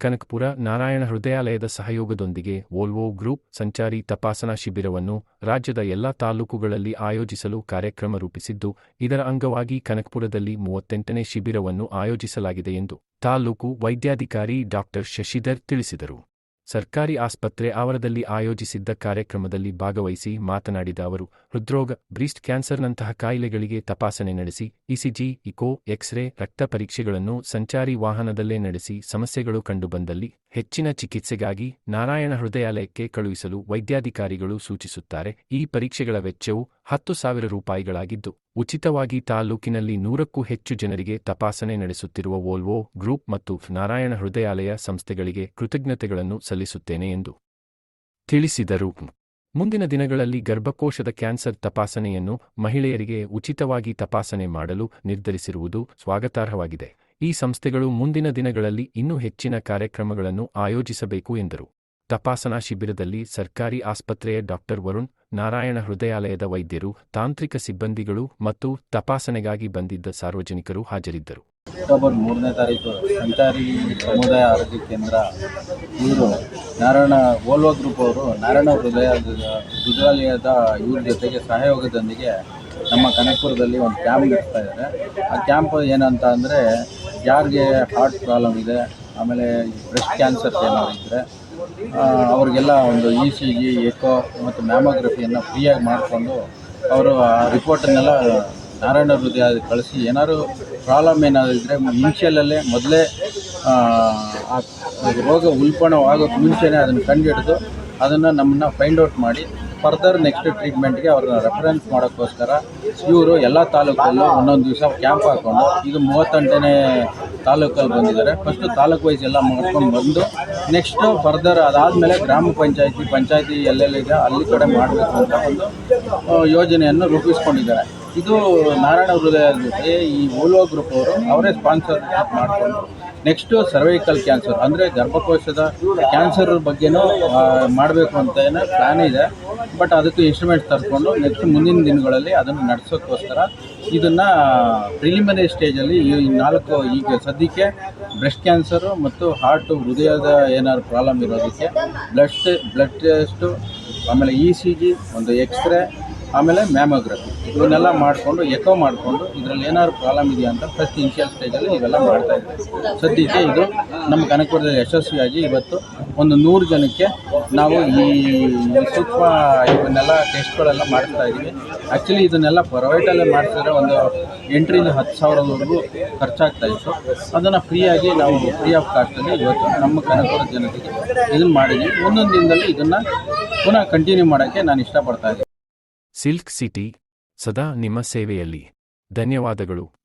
ಕನಕಪುರ ನಾರಾಯಣ ಹೃದಯಾಲಯದ ಸಹಯೋಗದೊಂದಿಗೆ Volvo group ಸಂಚಾರಿ ತಪಾಸಣಾ ಶಿಬಿರವನ್ನು ರಾಜ್ಯದ ಎಲ್ಲಾ ತಾಲೂಕುಗಳಲ್ಲಿ ಆಯೋಜಿಸಲು ಕಾರ್ಯಕ್ರಮ ರೂಪಿಸಿದ್ದು, ಇದರ ಅಂಗವಾಗಿ ಕನಕಪುರದಲ್ಲಿ ಮೂವತ್ತೆಂಟನೇ ಶಿಬಿರವನ್ನು ಆಯೋಜಿಸಲಾಗಿದೆ ಎಂದು ತಾಲೂಕು ವೈದ್ಯಾಧಿಕಾರಿ ಡಾಕ್ಟರ್ ಶಶಿಧರ್ ತಿಳಿಸಿದರು. ಸರ್ಕಾರಿ ಆಸ್ಪತ್ರೆ ಆವರದಲ್ಲಿ ಆಯೋಜಿಸಿದ್ದ ಕಾರ್ಯಕ್ರಮದಲ್ಲಿ ಭಾಗವಹಿಸಿ ಮಾತನಾಡಿದ ಅವರು, ಹೃದ್ರೋಗ, ಬ್ರೀಸ್ಟ್ ಕ್ಯಾನ್ಸರ್ನಂತಹ ಕಾಯಿಲೆಗಳಿಗೆ ತಪಾಸಣೆ ನಡೆಸಿ, ಇಸಿಜಿ, ಇಕೋ, ಎಕ್ಸ್ರೇ, ರಕ್ತ ಪರೀಕ್ಷೆಗಳನ್ನು ಸಂಚಾರಿ ವಾಹನದಲ್ಲೇ ನಡೆಸಿ ಸಮಸ್ಯೆಗಳು ಕಂಡುಬಂದಲ್ಲಿ ಹೆಚ್ಚಿನ ಚಿಕಿತ್ಸೆಗಾಗಿ ನಾರಾಯಣ ಹೃದಯಾಲಯಕ್ಕೆ ಕಳುಹಿಸಲು ವೈದ್ಯಾಧಿಕಾರಿಗಳು ಸೂಚಿಸುತ್ತಾರೆ, ಈ ಪರೀಕ್ಷೆಗಳ ವೆಚ್ಚವು ಹತ್ತು ಸಾವಿರ ರೂಪಾಯಿಗಳಾಗಿದ್ದು, ಉಚಿತವಾಗಿ ತಾಲ್ಲೂಕಿನಲ್ಲಿ ನೂರಕ್ಕೂ ಹೆಚ್ಚು ಜನರಿಗೆ ತಪಾಸಣೆ ನಡೆಸುತ್ತಿರುವ ವೋಲ್ವೊ ಗ್ರೂಪ್ ಮತ್ತು ನಾರಾಯಣ ಹೃದಯಾಲಯ ಸಂಸ್ಥೆಗಳಿಗೆ ಕೃತಜ್ಞತೆಗಳನ್ನು ಸಲ್ಲಿಸುತ್ತೇನೆ ಎಂದು ತಿಳಿಸಿದರು. ಮುಂದಿನ ದಿನಗಳಲ್ಲಿ ಗರ್ಭಕೋಶದ ಕ್ಯಾನ್ಸರ್ ತಪಾಸಣೆಯನ್ನು ಮಹಿಳೆಯರಿಗೆ ಉಚಿತವಾಗಿ ತಪಾಸಣೆ ಮಾಡಲು ನಿರ್ಧರಿಸಿರುವುದು ಸ್ವಾಗತಾರ್ಹವಾಗಿದೆ. ಈ ಸಂಸ್ಥೆಗಳು ಮುಂದಿನ ದಿನಗಳಲ್ಲಿ ಇನ್ನೂ ಹೆಚ್ಚಿನ ಕಾರ್ಯಕ್ರಮಗಳನ್ನು ಆಯೋಜಿಸಬೇಕು ಎಂದರು. ತಪಾಸಣಾ ಶಿಬಿರದಲ್ಲಿ ಸರ್ಕಾರಿ ಆಸ್ಪತ್ರೆಯ ಡಾಕ್ಟರ್ ವರುಣ್, ನಾರಾಯಣ ಹೃದಯಾಲಯದ ವೈದ್ಯರು, ತಾಂತ್ರಿಕ ಸಿಬ್ಬಂದಿಗಳು ಮತ್ತು ತಪಾಸಣೆಗಾಗಿ ಬಂದಿದ್ದ ಸಾರ್ವಜನಿಕರು ಹಾಜರಿದ್ದರು. ಅಕ್ಟೋಬರ್ ಮೂರನೇ ತಾರೀಕು ಸಂಚಾರಿ ಸಮುದಾಯ ಆರೋಗ್ಯ ಕೇಂದ್ರ ಇವರು ನಾರಾಯಣ, ಓಲ್ವಾ ಗ್ರೂಪ್ ಅವರು ನಾರಾಯಣ ಹೃದಯ, ಹೃದಯಾಲಯದ ಇವ್ರ ಜೊತೆಗೆ ಸಹಯೋಗದೊಂದಿಗೆ ನಮ್ಮ ಕನಕಪುರದಲ್ಲಿ ಒಂದು ಕ್ಯಾಂಪ್ ಇಡ್ತಾ ಇದ್ದಾರೆ. ಆ ಕ್ಯಾಂಪ್ ಏನಂತ ಅಂದರೆ ಯಾರಿಗೆ ಹಾರ್ಟ್ ಪ್ರಾಬ್ಲಮ್ ಇದೆ, ಆಮೇಲೆ ಬ್ರೆಸ್ಟ್ ಕ್ಯಾನ್ಸರ್ ಏನಾದರೂ ಇದ್ದರೆ ಅವ್ರಿಗೆಲ್ಲ ಒಂದು ಇ ಸಿ ಜಿ ಎಕೋ ಮತ್ತು ಮ್ಯಾಮೋಗ್ರಫಿಯನ್ನು ಫ್ರೀಯಾಗಿ ಮಾಡಿಕೊಂಡು ಅವರು ಆ ರಿಪೋರ್ಟನ್ನೆಲ್ಲ ನಾರಾಯಣ ಹೃದಯ ಕಳಿಸಿ, ಏನಾದ್ರು ಪ್ರಾಬ್ಲಮ್ ಏನಾದರೂ ಇದ್ದರೆ ಮುಂಚೆಯಲ್ಲೇ ಮೊದಲೇ, ಆ ರೋಗ ಉಲ್ಪಣವಾಗೋಕ್ಕೆ ಮುಂಚೆನೇ ಅದನ್ನು ಕಂಡುಹಿಡಿದು ಅದನ್ನು ನಮ್ಮನ್ನ ಫೈಂಡ್ ಔಟ್ ಮಾಡಿ ಫರ್ದರ್ ನೆಕ್ಸ್ಟ್ ಟ್ರೀಟ್ಮೆಂಟ್ಗೆ ಅವ್ರನ್ನ ರೆಫರೆನ್ಸ್ ಮಾಡೋಕ್ಕೋಸ್ಕರ ಇವರು ಎಲ್ಲ ತಾಲೂಕಲ್ಲೂ ಒಂದೊಂದು ದಿವಸ ಕ್ಯಾಂಪ್ ಹಾಕ್ಕೊಂಡು ಇದು ಮೂವತ್ತೆಂಟನೇ ತಾಲೂಕಲ್ಲಿ ಬಂದಿದ್ದಾರೆ. ಫಸ್ಟು ತಾಲೂಕು ವೈಸ್ ಎಲ್ಲ ಮಾಡ್ಕೊಂಡು ಬಂದು ನೆಕ್ಸ್ಟು ಫರ್ದರ್ ಅದಾದಮೇಲೆ ಗ್ರಾಮ ಪಂಚಾಯತಿ ಪಂಚಾಯತಿ ಎಲ್ಲೆಲ್ಲಿದೆ ಅಲ್ಲಿ ಕಡೆ ಮಾಡಬೇಕು ಅಂತ ಒಂದು ಯೋಜನೆಯನ್ನು ರೂಪಿಸ್ಕೊಂಡಿದ್ದಾರೆ. ಇದು ನಾರಾಯಣ ಹೃದಯ ಜೊತೆ ಈ ಓಲೋ ಗ್ರೂಪ್ ಅವರು ಅವರೇ ಸ್ಪಾನ್ಸರ್ ಮಾಡಿಕೊಂಡು ನೆಕ್ಸ್ಟು ಸರ್ವೈಕಲ್ ಕ್ಯಾನ್ಸರ್ ಅಂದರೆ ಗರ್ಭಕೋಶದ ಕ್ಯಾನ್ಸರ್ ಬಗ್ಗೆನೂ ಮಾಡಬೇಕು ಅಂತ ಏನೋ ಪ್ಲ್ಯಾನ್ ಇದೆ. ಬಟ್ ಅದಕ್ಕೆ ಎಸ್ಟಿಮೇಟ್ ತರ್ಕೊಂಡು ನೆಕ್ಸ್ಟ್ ಮುಂದಿನ ದಿನಗಳಲ್ಲಿ ಅದನ್ನು ನಡೆಸೋಕ್ಕೋಸ್ಕರ ಇದನ್ನು ಪ್ರಿಲಿಮಿನರಿ ಸ್ಟೇಜಲ್ಲಿ ಈ ನಾಲ್ಕು ಈಗ ಸದ್ಯಕ್ಕೆ ಬ್ರೆಸ್ಟ್ ಕ್ಯಾನ್ಸರು ಮತ್ತು ಹಾರ್ಟು ಹೃದಯದ ಏನಾದ್ರು ಪ್ರಾಬ್ಲಮ್ ಇರೋದಕ್ಕೆ ಬ್ಲಡ್ ಬ್ಲಡ್ ಟೆಸ್ಟು ಆಮೇಲೆ ಇ ಸಿ ಜಿ ಒಂದು ಎಕ್ಸ್ರೇ ಆಮೇಲೆ ಮ್ಯಾಮೋಗ್ರಫಿ. ಇವನ್ನೆಲ್ಲ ಮಾಡಿಕೊಂಡು, ಎಕೋ ಮಾಡಿಕೊಂಡು, ಇದರಲ್ಲಿ ಏನಾದ್ರು ಪ್ರಾಬ್ಲಮ್ ಇದೆಯಾ ಅಂತ ಫಸ್ಟ್ ಇನಿಷಿಯಲ್ ಸ್ಟೇಜಲ್ಲಿ ಇವೆಲ್ಲ ಮಾಡ್ತಾ ಇದ್ದೀವಿ ಸದ್ಯಕ್ಕೆ ಇದು ನಮ್ಮ ಕನಕಪುರದಲ್ಲಿ ಯಶಸ್ವಿಯಾಗಿ ಇವತ್ತು ಒಂದು ನೂರು ಜನಕ್ಕೆ ನಾವು ಈ ಸೂಕ್ಷ್ಮ ಇವನ್ನೆಲ್ಲ ಟೆಸ್ಟ್ಗಳೆಲ್ಲ ಮಾಡಿಸ್ತಾ ಇದ್ದೀವಿ. ಆ್ಯಕ್ಚುಲಿ ಇದನ್ನೆಲ್ಲ ಪ್ರೈವೇಟಲ್ಲೇ ಮಾಡ್ತಿದ್ರೆ ಒಂದು ಎಂಟರಿಂದ ಹತ್ತು ಸಾವಿರದವರೆಗೂ ಖರ್ಚಾಗ್ತಾ ಇತ್ತು. ಅದನ್ನು ಫ್ರೀಯಾಗಿ ನಾವು ಫ್ರೀ ಆಫ್ ಕಾಸ್ಟಲ್ಲಿ ಇವತ್ತು ನಮ್ಮ ಕನಕಪುರ ಜನತೆಗೆ ಇದನ್ನು ಮಾಡಿದ್ದೀವಿ ಒಂದೊಂದು ದಿನದಲ್ಲಿ ಇದನ್ನು ಪುನಃ ಕಂಟಿನ್ಯೂ ಮಾಡೋಕ್ಕೆ ನಾನು ಇಷ್ಟಪಡ್ತಾ ಇದ್ದೀನಿ. ಸಿಲ್ಕ್ ಸಿಟಿ ಸದಾ ನಿಮ್ಮ ಸೇವೆಯಲ್ಲಿ. ಧನ್ಯವಾದಗಳು.